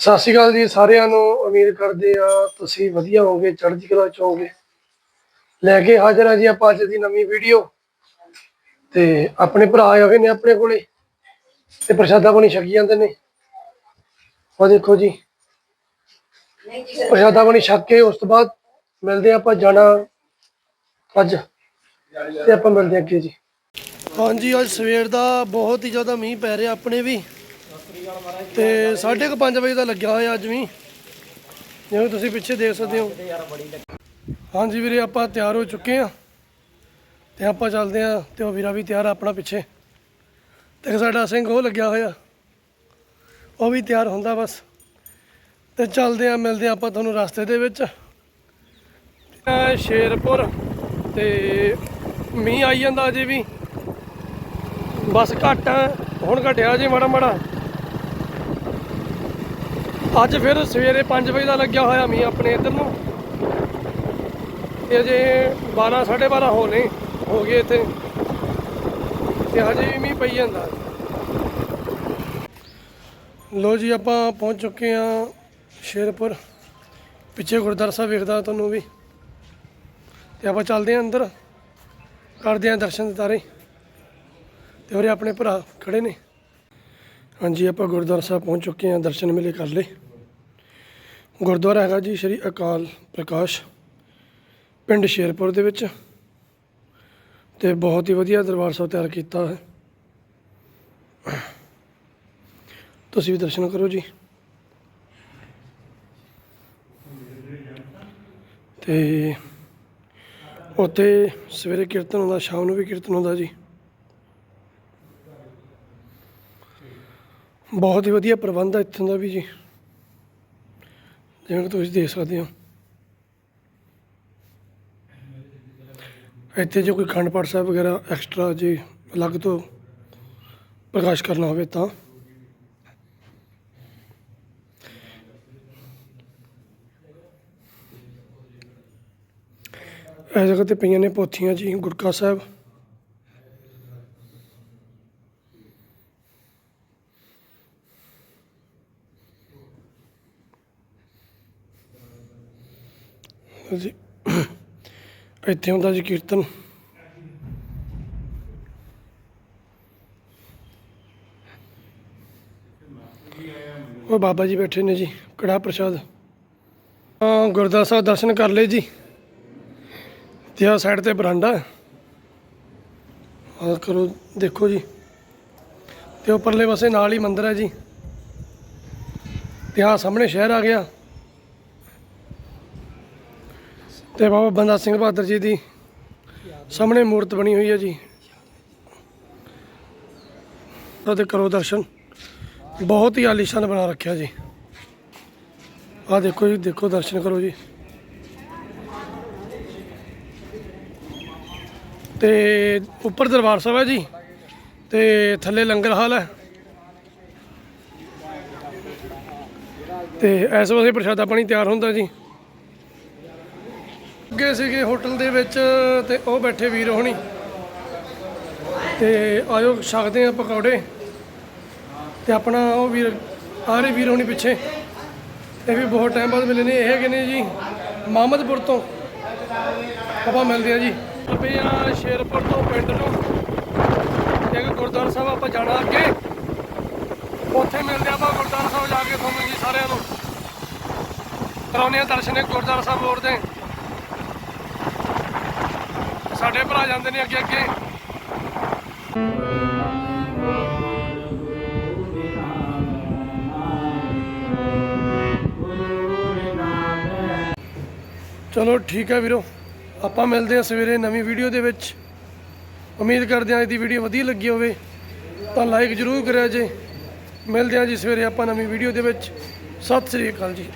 ਸਤਿ ਸ਼੍ਰੀ ਅਕਾਲ ਜੀ ਸਾਰਿਆਂ ਨੂੰ, ਉਮੀਦ ਕਰਦੇ ਆ ਤੁਸੀਂ ਵਧੀਆ ਹੋਵੋਗੇ, ਚੜ੍ਹਦੀ ਕਲਾ ਚ ਹੋਵੋਗੇ। ਲੈ ਕੇ ਹਾਜ਼ਰ ਆ ਜੀ ਆਪਾਂ ਅੱਜ ਦੀ ਨਵੀਂ ਵੀਡੀਓ। ਤੇ ਆਪਣੇ ਭਰਾ ਆਏ ਹੋਏ ਨੇ ਆਪਣੇ ਕੋਲੇ, ਤੇ ਪ੍ਰਸ਼ਾਦਾ ਪਾਣੀ ਛਕੀ ਜਾਂਦੇ ਨੇ। ਉਹ ਦੇਖੋ ਜੀ, ਪ੍ਰਸ਼ਾਦਾ ਪਾਣੀ ਛਕ ਕੇ ਉਸ ਤੋਂ ਬਾਅਦ ਮਿਲਦੇ ਆ ਆਪਾਂ ਜਾਣਾ ਅੱਜ, ਤੇ ਆਪਾਂ ਮਿਲਦੇ ਆ ਅੱਗੇ ਜੀ। ਹਾਂਜੀ, ਅੱਜ ਸਵੇਰ ਦਾ ਬਹੁਤ ਹੀ ਜ਼ਿਆਦਾ ਮੀਂਹ ਪੈ ਰਿਹਾ ਆਪਣੇ ਵੀ। ਤੇ 5:30 ਵਜੇ ਦਾ ਲੱਗਿਆ ਹੋਇਆ ਅੱਜ ਵੀ। ਜਿਵੇਂ ਤੁਸੀਂ ਪਿੱਛੇ ਦੇਖ ਸਕਦੇ ਹੋ। ਹਾਂਜੀ ਵੀਰੇ, ਆਪਾਂ ਤਿਆਰ ਹੋ ਚੁੱਕੇ ਆ ਤੇ ਆਪਾਂ ਚੱਲਦੇ ਆ ਤੇ ਉਹ ਵੀਰਾ ਵੀ ਤਿਆਰ ਆ ਆਪਣਾ ਪਿੱਛੇ। ਤੇ ਸਾਡਾ ਸਿੰਘ ਉਹ ਲੱਗਿਆ ਹੋਇਆ। ਉਹ ਵੀ ਤਿਆਰ ਹੁੰਦਾ ਬਸ। ਤੇ ਚੱਲਦੇ ਆ ਮਿਲਦੇ ਆ ਆਪਾਂ ਤੁਹਾਨੂੰ ਰਸਤੇ ਦੇ ਵਿੱਚ। ਸ਼ੇਰਪੁਰ ਤੇ ਮੀਂਹ ਆਈ ਜਾਂਦਾ ਅਜੇ ਵੀ। ਬਸ ਘੱਟ ਆ, ਹੁਣ ਘਟਿਆ ਜੇ ਮਾੜਾ ਮਾੜਾ ਅੱਜ ਫਿਰ ਸਵੇਰੇ 5 ਵਜੇ ਦਾ ਲੱਗਿਆ ਹੋਇਆ ਮੀਂਹ ਆਪਣੇ ਇੱਧਰ ਨੂੰ। ਤੇ ਅਜੇ 12 12:30 ਹੋਣੇ ਹੋ ਗਏ ਇੱਥੇ। ਤੇ ਹਜੇ ਵੀ ਮੀਂਹ ਪਈ ਜਾਂਦਾ। ਲੋ ਜੀ, ਆਪਾਂ ਪਹੁੰਚ ਚੁੱਕੇ ਆ ਸ਼ੇਰਪੁਰ। ਪਿੱਛੇ ਗੁਰਦੁਆਰਾ ਸਾਹਿਬ ਵੇਖਦਾ ਤੁਹਾਨੂੰ ਵੀ। ਤੇ ਆਪਾਂ ਚੱਲਦੇ ਆ ਅੰਦਰ। ਕਰਦੇ ਆ ਦਰਸ਼ਨ ਤਾਰੇ। ਤੇ ਉਰੇ ਆਪਣੇ ਭਰਾ ਖੜੇ ਨੇ। ਹਾਂਜੀ, ਆਪਾਂ ਗੁਰਦੁਆਰਾ ਸਾਹਿਬ ਪਹੁੰਚ ਚੁੱਕੇ ਹਾਂ, ਦਰਸ਼ਨ ਮੇਲੇ ਕਰ ਲਏ। ਗੁਰਦੁਆਰਾ ਹੈਗਾ ਜੀ ਸ਼੍ਰੀ ਅਕਾਲ ਪ੍ਰਕਾਸ਼, ਪਿੰਡ ਸ਼ੇਰਪੁਰ ਦੇ ਵਿੱਚ। ਤੇ ਬਹੁਤ ਹੀ ਵਧੀਆ ਦਰਬਾਰ ਸਾਹਿਬ ਤਿਆਰ ਕੀਤਾ ਹੈ। ਤੁਸੀਂ ਵੀ ਦਰਸ਼ਨ ਕਰੋ ਜੀ। ਤੇ ਉੱਥੇ ਸਵੇਰੇ ਕੀਰਤਨ ਹੁੰਦਾ, ਸ਼ਾਮ ਨੂੰ ਵੀ ਕੀਰਤਨ ਹੁੰਦਾ ਜੀ। ਬਹੁਤ ਹੀ ਵਧੀਆ ਪ੍ਰਬੰਧ ਹੈ ਇੱਥੋਂ ਦਾ ਵੀ ਜੀ। ਜਿਵੇਂ ਕਿ ਤੁਸੀਂ ਦੇਖ ਸਕਦੇ ਹੋ। ਇੱਥੇ ਜੇ ਕੋਈ ਖੰਡ ਪਾਠ ਸਾਹਿਬ ਵਗੈਰਾ ਐਕਸਟਰਾ ਜੇ ਅਲੱਗ ਤੋਂ ਪ੍ਰਕਾਸ਼ ਕਰਨਾ ਹੋਵੇ ਤਾਂ। ਇਹ ਜਗ੍ਹਾ ਤੇ ਪਈਆਂ ਨੇ ਪੋਥੀਆਂ ਜੀ ਗੁਟਕਾ ਸਾਹਿਬ। ਜੀ ਇੱਥੇ ਹੁੰਦਾ ਜੀ ਕੀਰਤਨ। ਉਹ ਬਾਬਾ ਜੀ ਬੈਠੇ ਨੇ ਜੀ ਕੜਾ ਪ੍ਰਸ਼ਾਦ। ਹਾਂ ਗੁਰਦੁਆਰਾ ਸਾਹਿਬ ਦਰਸ਼ਨ ਕਰ ਲਏ ਜੀ। ਤੇ ਆ ਸਾਈਡ ਤੇ ਬਰਾਂਡਾ। ਆ ਕਰੋ, ਦੇਖੋ ਜੀ। ਤੇ ਉੱਪਰਲੇ ਪਾਸੇ ਨਾਲ ਹੀ ਮੰਦਿਰ ਹੈ ਜੀ। ਤੇ ਆ ਸਾਹਮਣੇ ਸ਼ਹਿਰ ਆ ਗਿਆ। ਤੇ ਬਾਬਾ ਬੰਦਾ ਸਿੰਘ ਬਹਾਦਰ ਜੀ ਦੀ ਸਾਹਮਣੇ ਮੂਰਤ ਬਣੀ ਹੋਈ ਹੈ ਜੀ। ਉਹਦੇ ਕਰੋ ਦਰਸ਼ਨ। ਬਹੁਤ ਹੀ ਆਲੀਸ਼ਾਨ ਬਣਾ ਰੱਖਿਆ ਜੀ। ਆਹ ਦੇਖੋ ਜੀ, ਦੇਖੋ ਦਰਸ਼ਨ ਕਰੋ ਜੀ। ਤੇ ਉੱਪਰ ਦਰਬਾਰ ਸਾਹਿਬ ਹੈ ਜੀ। ਤੇ ਥੱਲੇ ਲੰਗਰ ਹਾਲ ਹੈ। ਤੇ ਇਸ ਵੇਲੇ ਪ੍ਰਸ਼ਾਦਾ ਪਾਣੀ ਤਿਆਰ ਹੁੰਦਾ ਜੀ। ਗਏ ਸੀਗੇ ਹੋਟਲ ਦੇ ਵਿੱਚ ਤੇ ਉਹ ਬੈਠੇ ਵੀਰ ਹੋਣੀ। ਤੇ ਆਇਓ ਛਕਦੇ ਆ ਪਕੌੜੇ। ਤੇ ਆਪਣਾ ਉਹ ਵੀਰ ਆ ਰਹੇ ਵੀਰ ਹੋਣੀ ਪਿੱਛੇ। ਇਹ ਵੀ ਬਹੁਤ ਟਾਈਮ ਬਾਅਦ ਮਿਲੇ ਨੇ। ਇਹ ਹੈਗੇ ਨੇ ਜੀ, ਮੁਹੰਮਦਪੁਰ ਤੋਂ। ਆਪਾਂ ਮਿਲਦੇ ਆ ਜੀ। ਪਏ ਆ ਸ਼ੇਰਪੁਰ ਤੋਂ, ਪਿੰਡ ਨੂੰ ਇੱਕ ਗੁਰਦੁਆਰਾ ਸਾਹਿਬ ਆਪਾਂ ਜਾਣਾ ਅੱਗੇ। ਉੱਥੇ ਮਿਲਦੇ ਆਪਾਂ ਗੁਰਦੁਆਰਾ ਸਾਹਿਬ ਜਾ ਕੇ ਤੁਹਾਨੂੰ ਜੀ ਸਾਰਿਆਂ ਨੂੰ। ਕਰਾਉਣੇ ਆ ਦਰਸ਼ਨ ਗੁਰਦੁਆਰਾ ਸਾਹਿਬ ਹੋਰ ਦੇ ਸਾਡੇ ਭਰਾ ਜਾਂਦੇ ਨੇ ਅੱਗੇ ਅੱਗੇ। ਚਲੋ ਠੀਕ ਹੈ ਵੀਰੋ, ਆਪਾਂ ਮਿਲਦੇ ਹਾਂ ਸਵੇਰੇ ਨਵੀਂ ਵੀਡੀਓ ਦੇ ਵਿੱਚ। ਉਮੀਦ ਕਰਦੇ ਹਾਂ ਅੱਜ ਦੀ ਵੀਡੀਓ ਵਧੀਆ ਲੱਗੀ ਹੋਵੇ, ਤਾਂ ਲਾਈਕ ਜ਼ਰੂਰ ਕਰਿਆ ਜੇ। ਮਿਲਦੇ ਹਾਂ ਜੀ ਸਵੇਰੇ ਆਪਾਂ ਨਵੀਂ ਵੀਡੀਓ ਦੇ ਵਿੱਚ। ਸਤਿ ਸ੍ਰੀ ਅਕਾਲ ਜੀ।